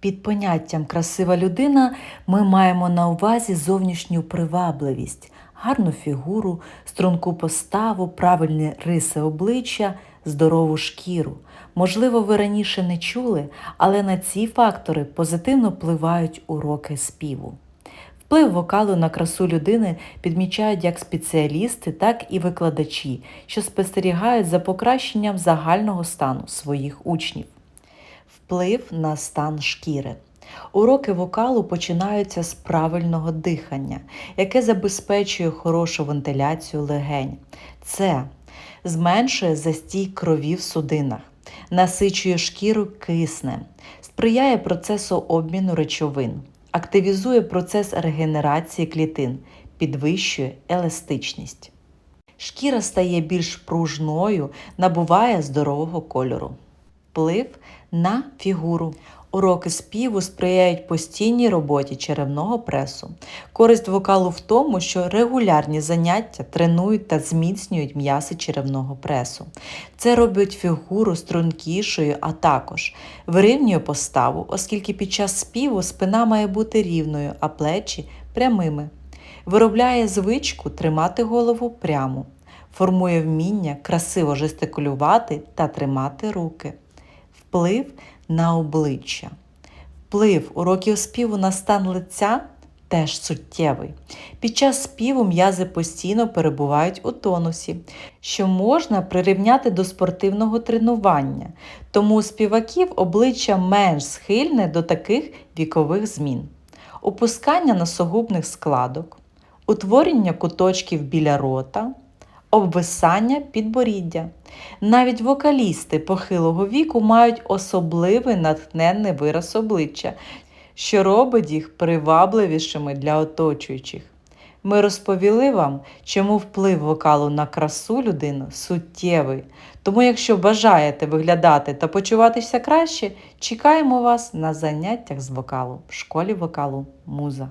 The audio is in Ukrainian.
Під поняттям красива людина ми маємо на увазі зовнішню привабливість, гарну фігуру, струнку поставу, правильні риси обличчя, здорову шкіру. Можливо, ви раніше не чули, але на ці фактори позитивно впливають уроки співу. Вплив вокалу на красу людини підмічають як спеціалісти, так і викладачі, що спостерігають за покращенням загального стану своїх учнів. Вплив на стан шкіри. Уроки вокалу починаються з правильного дихання, яке забезпечує хорошу вентиляцію легень. Це зменшує застій крові в судинах, насичує шкіру киснем, сприяє процесу обміну речовин, активізує процес регенерації клітин, підвищує еластичність. Шкіра стає більш пружною, набуває здорового кольору. Вплив на фігуру. Уроки співу сприяють постійній роботі черевного пресу. Користь вокалу в тому, що регулярні заняття тренують та зміцнюють м'яси черевного пресу. Це робить фігуру стрункішою, а також вирівнює поставу, оскільки під час співу спина має бути рівною, а плечі прямими. Виробляє звичку тримати голову прямо, формує вміння красиво жестикулювати та тримати руки. Вплив на обличчя. Вплив уроків співу на стан лиця теж суттєвий. Під час співу м'язи постійно перебувають у тонусі, що можна прирівняти до спортивного тренування, тому у співаків обличчя менш схильне до таких вікових змін. Опускання носогубних складок, утворення куточків біля рота, обвисання підборіддя. Навіть вокалісти похилого віку мають особливий натхненний вираз обличчя, що робить їх привабливішими для оточуючих. Ми розповіли вам, чому вплив вокалу на красу людини суттєвий. Тому, якщо бажаєте виглядати та почуватися краще, чекаємо вас на заняттях з вокалу в школі вокалу Муза.